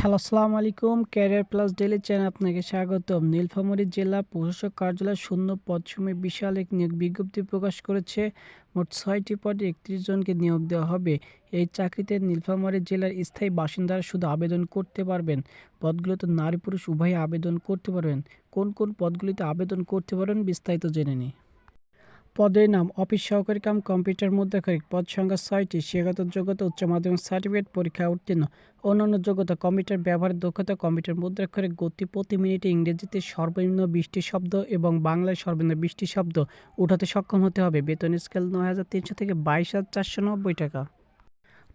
Hello, আসসালামু আলাইকুম। Career plus daily channel আপনাকে স্বাগতম। নীলফামারী জেলা প্রশাসক কার্যালয় শূন্য পদসমূহে বিশাল এক নিয়োগ বিজ্ঞপ্তি প্রকাশ করেছে। মোট ছয়টি পদে একত্রিশ জনকে নিয়োগ দেওয়া হবে। এই চাকরিতে নীলফামারী জেলার স্থায়ী বাসিন্দারা শুধু আবেদন করতে পারবেন। পদগুলোতে নারী পুরুষ উভয়ে আবেদন করতে পারবেন। কোন কোন পদগুলিতে আবেদন করতে পারবেন বিস্তারিত জেনে নিই। পদের নাম অফিস সহকারী কাম কম্পিউটার মুদ্রাক্ষরিক পদ সংখ্যা ছয়টি, শিক্ষাগত যোগ্যতা, উচ্চ মাধ্যমিক সার্টিফিকেট, পরীক্ষা উত্তীর্ণ, অন্যান্য যোগ্যতা, কম্পিউটার ব্যবহারের দক্ষতা, কম্পিউটার মুদ্রাক্ষরিক গতি, প্রতি মিনিটে ইংরেজিতে সর্বনিম্ন বিশটি শব্দ এবং বাংলায় সর্বনিম্ন বিশটি শব্দ উঠাতে সক্ষম হতে হবে। বেতন স্কেল নয় হাজার তিনশো থেকে বাইশ হাজার চারশো নব্বই টাকা।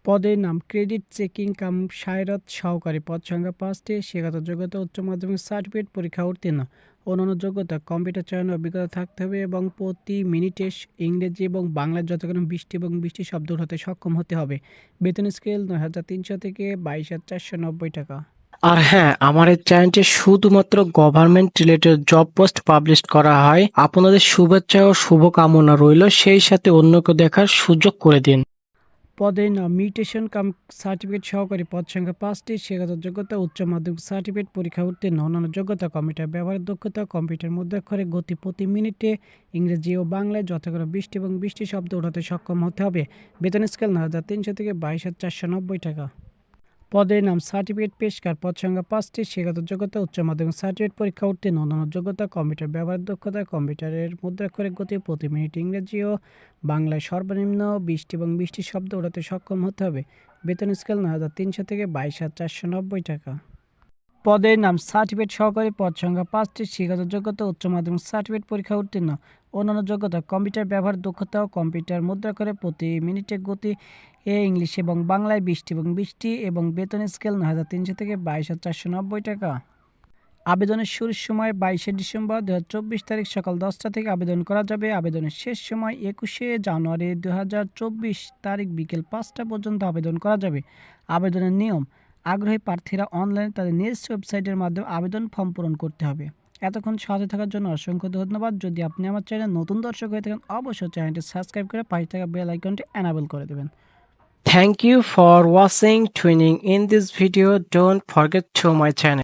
পদের নাম ক্রেডিট চেকিং কাম সায়রত সহকারী পদ সংখ্যা পাঁচটি, শিক্ষাগত যোগ্যতা, উচ্চ মাধ্যমিক সার্টিফিকেট, পরীক্ষা উত্তীর্ণ অন্যান্য যোগ্যতা, কম্পিউটার চালানোর অভিজ্ঞতা থাকতে হবে এবং প্রতি মিনিটে ইংরেজি এবং বাংলার যতক্ষণ বৃষ্টি এবং বৃষ্টি শব্দ হতে সক্ষম হতে হবে। বেতন স্কেল নয় হাজার তিনশো থেকে বাইশ হাজার চারশো নব্বই টাকা। আর হ্যাঁ আমার এই চ্যানেলটি শুধুমাত্র government related job post publish করা হয়। আপনাদের শুভেচ্ছা ও শুভকামনা রইল। সেই সাথে অন্যকে দেখার সুযোগ করে দিন। পদের না মিউটেশন কাম সার্টিফিকেট সহকারী পদ সংখ্যা পাঁচটি শিক্ষাগত যোগ্যতা, উচ্চ মাধ্যমিক সার্টিফিকেট পরীক্ষা উত্তীর্ণ, অন্যান্য যোগ্যতা কম্পিউটার ব্যবহারের দক্ষতা কম্পিউটার মধ্যে করে গতি প্রতি মিনিটে, ইংরেজি ও বাংলায় যথাক্রমে বৃষ্টি এবং বৃষ্টি শব্দ ওঠাতে সক্ষম হতে হবে। বেতন স্কেল নয় হাজার তিনশো থেকে বাইশ হাজার চারশো নব্বই টাকা। পদের নাম সার্টিফিকেট পেশকার পদ সংখ্যা পাঁচটি, শিক্ষাগত যোগ্যতা, উচ্চ মাধ্যমিক সার্টিফিকেট পরীক্ষা, উত্তীর্ণ অন্যান্য যোগ্যতা, কম্পিউটার ব্যবহার, দক্ষতা, কম্পিউটারের মুদ্রাক্ষরের গতি, প্রতি মিনিট ইংরেজি ও বাংলায় সর্বনিম্ন বৃষ্টি এবং বৃষ্টি শব্দ ওড়াতে সক্ষম হতে হবে। বেতন স্কেল নয় হাজার তিনশো থেকে বাইশ হাজার চারশো নব্বই টাকা। পদের নাম সার্টিফিকেট সহকারী পদ সংখ্যা পাঁচটি, শিক্ষাগত যোগ্যতা, উচ্চ মাধ্যমিক সার্টিফিকেট পরীক্ষা উত্তীর্ণ, অন্যান্য যোগ্যতা, কম্পিউটার ব্যবহার, দক্ষতা ও কম্পিউটার মুদ্রা করে প্রতি মিনিটে গতি এ ইংলিশ এবং বাংলায় বৃষ্টি এবং বৃষ্টি এবং বেতন স্কেল নয় হাজার তিনশো থেকে বাইশ হাজার চারশো নব্বই টাকা। আবেদনের শুরুর সময় বাইশে ডিসেম্বর দু হাজার চব্বিশ তারিখ সকাল দশটা থেকে আবেদন করা যাবে। আবেদনের শেষ সময় একুশে জানুয়ারি দু হাজার চব্বিশ তারিখ বিকেল পাঁচটা পর্যন্ত আবেদন করা যাবে। আবেদনের নিয়ম আগ্রহী প্রার্থীরা অনলাইনে তাদের নিজ ওয়েবসাইটের মাধ্যমে আবেদন ফর্ম পূরণ করতে হবে। এতক্ষণ সাথে থাকার জন্য অসংখ্য ধন্যবাদ। যদি আপনি আমার চ্যানেল নতুন দর্শক হয়ে থাকেন, অবশ্যই চ্যানেলটি সাবস্ক্রাইব করে পাশে থাকা বেল আইকনটি এনাবেল করে দেবেন। Thank you for watching tuning in this video Don't forget to my channel.